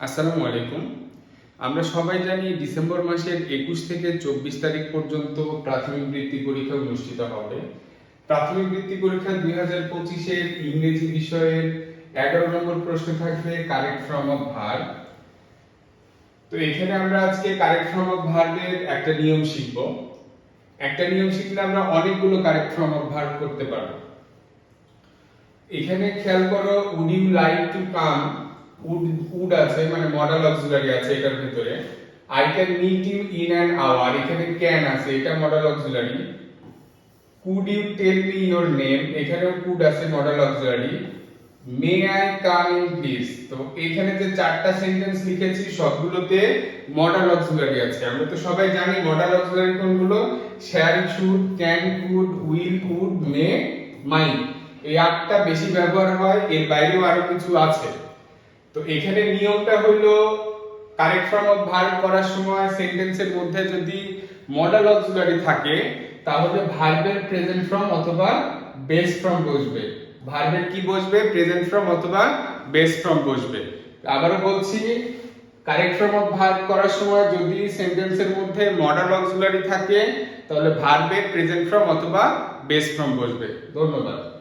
আসসালামু আলাইকুম। আমরা সবাই জানি ডিসেম্বর মাসের একুশ থেকে চব্বিশ তারিখ পর্যন্ত প্রাথমিক বৃত্তি পরীক্ষা অনুষ্ঠিত হবে। প্রাথমিক বৃত্তি পরীক্ষা দুই হাজার পঁচিশের ইংরেজি বিষয়ের এগারো নম্বর প্রশ্ন থাকবে কারেক্ট ফর্ম অফ ভার। তো এখানে আমরা আজকে কারেক্ট ফর্ম অফ ভার্বের একটা নিয়ম শিখব। একটা নিয়ম শিখলে আমরা অনেকগুলো কারেক্ট ফর্ম অফ ভার্ব করতে পারব। এখানে খেয়াল করো would you like to come would would আছে মানে মডেল অক্সিলারি আছে, এটার ভিতরে। I can meet you in an hour এখানে ক্যান আছে, এটা modal auxiliary could you tell me your name এখানেও কুড আছে modal auxiliary may I come in please তো এখানে যে চারটা সেন্টেন্স লিখেছি, সবগুলোতে মডেল অক্সিলারি আছে। আমরা তো সবাই জানি মডেল অক্সিলারি কোনগুলো। Shall should can could will could may might এই আটটা বেশি ব্যবহার হয়, এর বাইরেও আরও কিছু আছে। তো এখানে নিয়মটা হলো কারেক্ট ফর্ম অফ ভার্ব করার সময় সেন্টেন্সের মধ্যে যদি মডেল অক্সিলারি থাকে, তাহলে ভার্বের প্রেজেন্ট ফর্ম অথবা বেস ফর্ম বসবে। ভার্বের কি বসবে? প্রেজেন্ট ফর্ম অথবা বেস ফর্ম বসবে। আবারও বলছি, কারেক্ট ফর্ম অফ ভার্ব করার সময় যদি সেন্টেন্সের মধ্যে মডেল অক্সিলারি থাকে, তাহলে ভার্বের প্রেজেন্ট ফর্ম অথবা বেস ফর্ম বসবে। ধন্যবাদ।